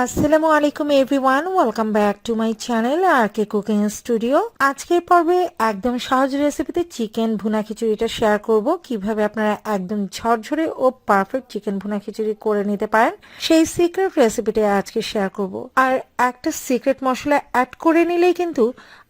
আসসালামু আলাইকুম everyone welcome back to my channel R K cooking studio আজকের পর্বে একদম সহজ রেসিপিতে চিকেন ভুনা খিচুড়িটা শেয়ার করব। কীভাবে আপনারা একদম ঝরঝরে ও পারফেক্ট চিকেন ভুনা খিচুড়ি করে নিতে পারেন, সেই সিক্রেট রেসিপিটা আজকে শেয়ার করব। আর একটা সিক্রেট মশলা অ্যাড করে নিলেই কিন্তু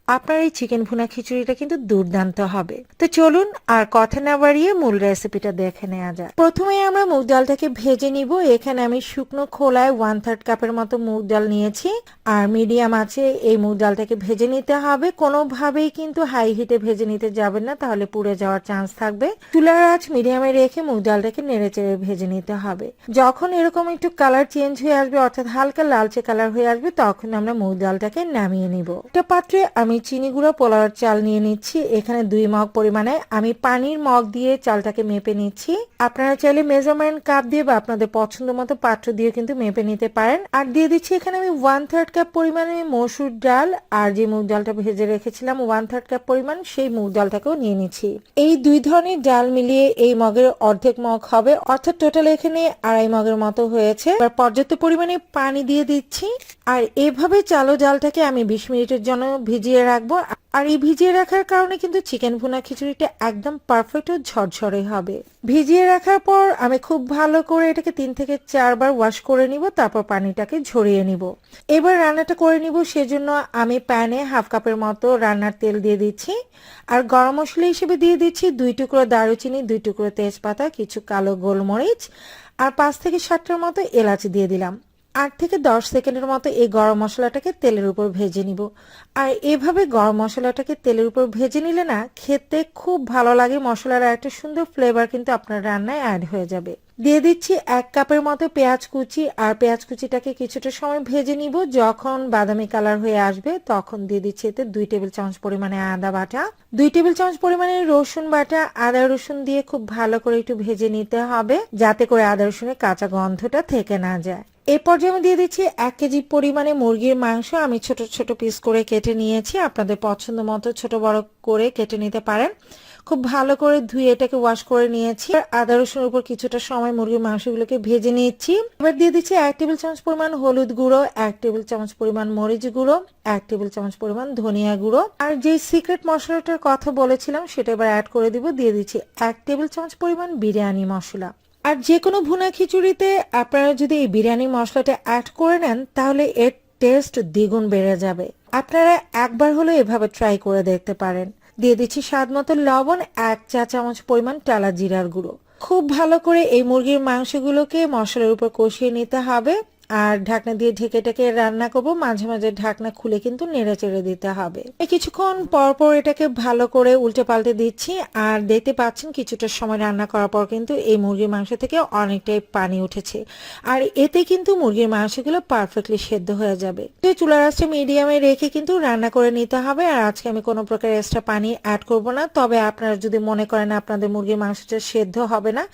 আপনার এই চিকেন ভুনা খিচুড়িটা কিন্তু দুর্দান্ত হবে। তো চলুন আর কথা না বাড়িয়ে মূল রেসিপিটা দেখে নেওয়া যাক। প্রথমে আমরা মুগ ডালটাকে ভেজে নিব। এখানে আমি শুকনো খোলায় ওয়ান থার্ড কাপের মতো মুগ ডাল নিয়েছি। আর মিডিয়াম আছে, এই মুগ ডালটাকে ভেজে নিতে হবে। কোনোভাবেই কিন্তু হাই হিটে ভেজে নিতে যাবেন না, তাহলে পুড়ে যাওয়ার চান্স থাকবে। চুলার আঁচ মিডিয়ামে রেখে মুগ ডালটাকে নেড়ে চেড়ে ভেজে নিতে হবে। যখন এরকম একটু কালার চেঞ্জ হয়ে আসবে, অর্থাৎ হালকা লালচে কালার হয়ে আসবে, তখন আমরা মুগ ডালটাকে নামিয়ে নিব। একটা পাত্রে আমি চিনি গুঁড়ো পোলাওর চাল নিয়ে নিচ্ছি। এখানে দুই মগ পরিমাণে আমি পানির মগ দিয়ে চালটাকে মেপে নিচ্ছি। আপনারা চাইলে মেজারমেন্ট কাপ দিয়ে বা আপনাদের পছন্দ মতো পাত্র দিয়ে কিন্তু মেপে নিতে পারেন। আর দিয়ে দিচ্ছি এখানে আমি ওয়ান থার্ড কাপ পরিমাণে মসুর ডাল। আর যে মুগ ডালটা ভেজে রেখেছিলাম ওয়ান থার্ড কাপ পরিমাণ সেই মুগ ডালটাকেও নিয়ে নিচ্ছি। এই দুই ধরনের ডাল মিলিয়ে এই মগের অর্ধেক মগ হবে। অর্থাৎ টোটাল এখানে আড়াই মগের মতো হয়েছে। এবার পর্যাপ্ত পরিমাণে পানি দিয়ে দিচ্ছি। আর এভাবে চালো ডালটাকে আমি বিশ মিনিটের জন্য ভিজিয়ে রাখব। আর এই ভিজিয়ে রাখার কারণে কিন্তু চিকেন ভুনা খিচুড়িটা একদম পারফেক্ট ও ঝরঝরে হবে। ভিজিয়ে রাখার পর আমি খুব ভালো করে এটাকে তিন থেকে চারবার ওয়াশ করে নিব, তারপর পানিটাকে ঝরিয়ে নিব। এবার রান্নাটা করে নিব, সেজন্য আমি প্যানে হাফ কাপের মতো রান্নার তেল দিয়ে দিচ্ছি। আর গরম মশলা হিসেবে দিয়ে দিচ্ছি দুই টুকরো দারুচিনি, দুই টুকরো তেজপাতা, কিছু কালো গোলমরিচ, আর পাঁচ থেকে সাতটার মতো এলাচি দিয়ে দিলাম। আট থেকে দশ সেকেন্ডের মতো এই গরম মশলাটাকে তেলের উপর ভেজে নিব। আর এভাবে গরম মশলাটাকে তেলের উপর ভেজে নিলে না, খেতে খুব ভালো লাগে। মশলার একটা সুন্দর ফ্লেভার কিন্তু আপনার রান্নায় অ্যাড হয়ে যাবে। দিয়ে দিচ্ছি এক কাপের মতো পেঁয়াজ কুচি, আর পেঁয়াজ কুচিটাকে কিছুটা সময় ভেজে নিব। যখন বাদামি কালার হয়ে আসবে, তখন দিয়ে দিচ্ছি এতে দুই টেবিল চামচ পরিমাণে আদা বাটা, দুই টেবিল চামচ পরিমাণে রসুন বাটা। আদা রসুন দিয়ে খুব ভালো করে একটু ভেজে নিতে হবে, যাতে করে আদা রসুনের কাঁচা গন্ধটা থেকে না যায়। এ পর্যায়ে আমি দিয়ে দিচ্ছি এক কেজি পরিমাণে মুরগির মাংস। আমি ছোট ছোট পিস করে কেটে নিয়েছি। আপনাদের পছন্দ মতো ছোট বড় করে কেটে নিতে পারেন। খুব ভালো করে ধুয়ে এটাকে ওয়াশ করে নিয়েছি। আদা রসুনের উপর কিছুটা সময় মুরগির মাংসগুলোকে ভেজে নিয়েছি। এবার দিয়ে দিচ্ছি এক টেবিল চামচ পরিমাণ হলুদ গুঁড়ো, এক টেবিল চামচ পরিমাণ মরিচ গুঁড়ো, এক টেবিল চামচ পরিমাণ ধনিয়া গুঁড়ো। আর যে সিক্রেট মশলাটার কথা বলেছিলাম, সেটা এবার অ্যাড করে দিব। দিয়ে দিচ্ছি এক টেবিল চামচ পরিমাণ বিরিয়ানি মশলা। আর যে কোনো ভুনা খিচুড়িতে আপনারা যদি এই বিরিয়ানি মশলাটা অ্যাড করে নেন, তাহলে এর টেস্ট দ্বিগুণ বেড়ে যাবে। আপনারা একবার হলো এভাবে ট্রাই করে দেখতে পারেন। দিয়ে দিচ্ছি স্বাদ মতো লবণ, এক চা চামচ পরিমাণ টালা জিরার গুঁড়ো। খুব ভালো করে এই মুরগির মাংসগুলোকে মশলার উপর কষিয়ে নিতে হবে। আর ঢাকনা দিয়ে ঢেকে ঢেকে রান্না করব। মাঝে মাঝে ঢাকনা খুলে কিন্তু নেড়ে চেড়ে দিতে হবে। কিছুক্ষণ পর পর এটাকে ভালো করে উল্টে পাল্টে দিচ্ছি। আর দেখতে পাচ্ছেন কিছুটা সময় রান্না করার পর কিন্তু এই মুরগির মাংস থেকে অনেকটাই পানি উঠেছে। আর এতে কিন্তু মুরগির মাংসগুলো পারফেক্টলি সেদ্ধ হয়ে যাবে। চুলার আঁচটা মিডিয়ামে রেখে কিন্তু রান্না করে নিতে হবে। আর আজকে আমি কোনো প্রকার এক্সট্রা পানি অ্যাড করব না। তবে আপনারা যদি মনে করেন আপনাদের মুরগির মাংসটা সেদ্ধ হবে না,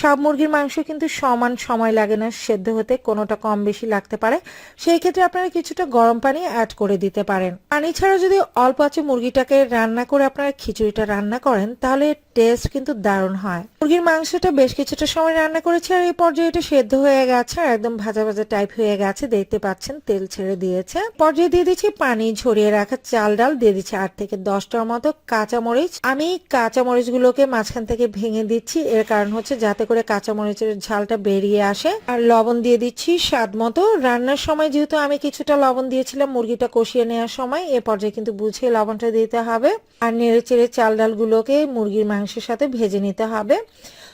সব মুরগির মাংস কিন্তু সমান সময় লাগে না সেদ্ধ হতে। কোনোটা কম বেশি লাগতে পারে, সেই ক্ষেত্রে আপনারা কিছুটা গরম পানি অ্যাড করে দিতে পারেন। পানি ছাড়া যদি অল্প আছে মুরগিটাকে রান্না করে আপনারা খিচুড়িটা রান্না করেন, তাহলে টেস্ট কিন্তু দারুণ হয়। মুরগির মাংসটা বেশ কিছুটা সময় রান্না করেছি আর এই পর্যায়ে এটা সেদ্ধ হয়ে গেছে আর একদম ভাজা ভাজা টাইপ হয়ে গেছে, দেখতে পাচ্ছেন তেল ছেড়ে দিয়েছে। পর্যায়ে দিয়ে দিচ্ছি পানি, ঝরিয়ে রাখা চাল ডাল, দিয়ে দিচ্ছি আট থেকে দশটার মতো কাঁচা মরিচ আমি কাঁচা মরিচ গুলোকে মাঝখান থেকে ভেঙে দিচ্ছি, এর কারণ হচ্ছে যাতে করে কাঁচা মরিচের ঝালটা বেরিয়ে আসে। আর লবণ দিয়ে দিচ্ছি স্বাদ মতো। রান্নার সময় যেহেতু আমি কিছুটা লবণ দিয়েছিলাম, মুরগিটা কষিয়ে নেওয়ার সময় এ পর্যায়ে কিন্তু বুঝে লবণটা দিতে হবে। আর নেড়ে চেড়ে চাল ডালগুলোকে মুরগির মাংসের সাথে ভেজে নিতে হবে।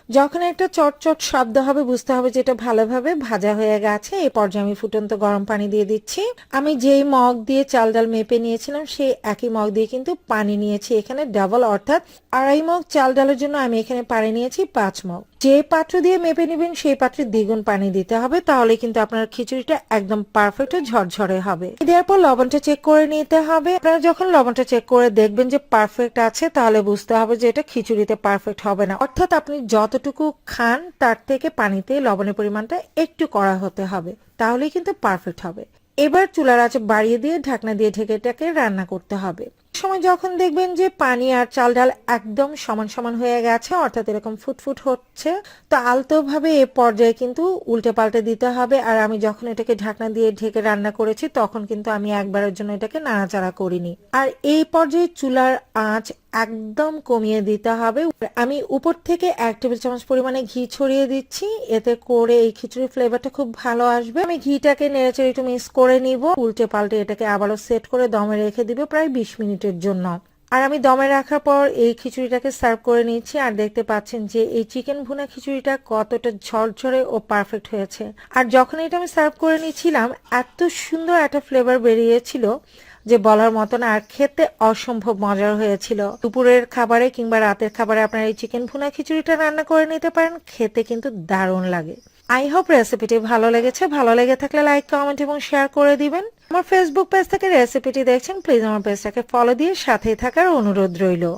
যখন একটা চটচট শব্দ হবে, বুঝতে হবে যে এটা ভালোভাবে ভাজা হয়ে গেছে। এই পর্যায়ে আমি ফুটন্ত গরম পানি দিয়ে দিচ্ছি। আমি যেই মগ দিয়ে চাল ডাল মেপে নিয়েছিলাম, সেই একই মগ দিয়ে কিন্তু পানি নিয়েছি এখানে ডাবল অর্থাৎ আড়াই মগ চাল ডালের জন্য আমি এখানে পানি নিয়েছি পাঁচ মগ। যে পাত্র দিয়ে মেপে নেবেন, সেই পাত্রে দ্বিগুণ পানি দিতে হবে, তাহলে কিন্তু আপনার খিচুড়িটা একদম পারফেক্ট ঝরঝরে হবে। দেওয়ার পর লবণটা চেক করে নিতে হবে। আপনারা যখন লবণটা চেক করে দেখবেন যে পারফেক্ট আছে, তাহলে বুঝতে হবে যে এটা খিচুড়িতে পারফেক্ট হবে না। অর্থাৎ আপনি যতটুকু খান, তার থেকে পানিতে লবণের পরিমাণটা একটু করা হতে হবে, তাহলেই কিন্তু পারফেক্ট হবে। এবার চুলার আঁচ বাড়িয়ে দিয়ে ঢাকনা দিয়ে ঢেকে ঢেকে রান্না করতে হবে। সময় যখন দেখবেন যে পানি আর চাল ডাল একদম সমান সমান হয়ে গেছে, অর্থাৎ এরকম ফুটফুট হচ্ছে, তো আলতো ভাবে এ পর্যায়ে কিন্তু উল্টে পাল্টে দিতে হবে। আর আমি যখন এটাকে ঢাকনা দিয়ে ঢেকে রান্না করেছি, তখন কিন্তু আমি একবারের জন্য এটাকে নাড়াচাড়া করিনি। আর এই পর্যায়ে চুলার আঁচ একদম কমিয়ে দিতে হবে। আমি উপর থেকে এক টেবিল চামচ পরিমাণে ঘি ছড়িয়ে দিচ্ছি। এতে করে এই খিচুড়ির ফ্লেভারটা খুব ভালো আসবে। আমি ঘিটাকে নেড়েচেড়ে একটু মিক্স করে নিব। উল্টে পাল্টে এটাকে আবারও সেট করে দমে রেখে দিব প্রায় বিশ মিনিটের জন্য। আর আমি দমে রাখার পর এই খিচুড়িটাকে সার্ভ করে নিচ্ছি। আর দেখতে পাচ্ছেন যে এই চিকেন ভুনা খিচুড়িটা কতটা ঝরঝরে ও পারফেক্ট হয়েছে। আর যখন এটা আমি সার্ভ করে নিয়েছিলাম এত সুন্দর একটা ফ্লেভার বেরিয়েছিল। যে বলার মতন আর খেতে অসম্ভব মজার হয়েছিল। দুপুরের খাবারে কিংবা রাতের খাবারে আপনারা এই চিকেন ভুনা খিচুড়িটা রান্না করে নিতে পারেন, খেতে কিন্তু দারুণ লাগে। আই হোপ রেসিপিটি ভালো লেগেছে। ভালো লেগে থাকলে লাইক কমেন্ট এবং শেয়ার করে দিবেন। আমার ফেসবুক পেজ থেকে রেসিপিটি দেখছেন প্লিজ আমার পেজটাকে ফলো দিয়ে সাথেই থাকার অনুরোধ রইল।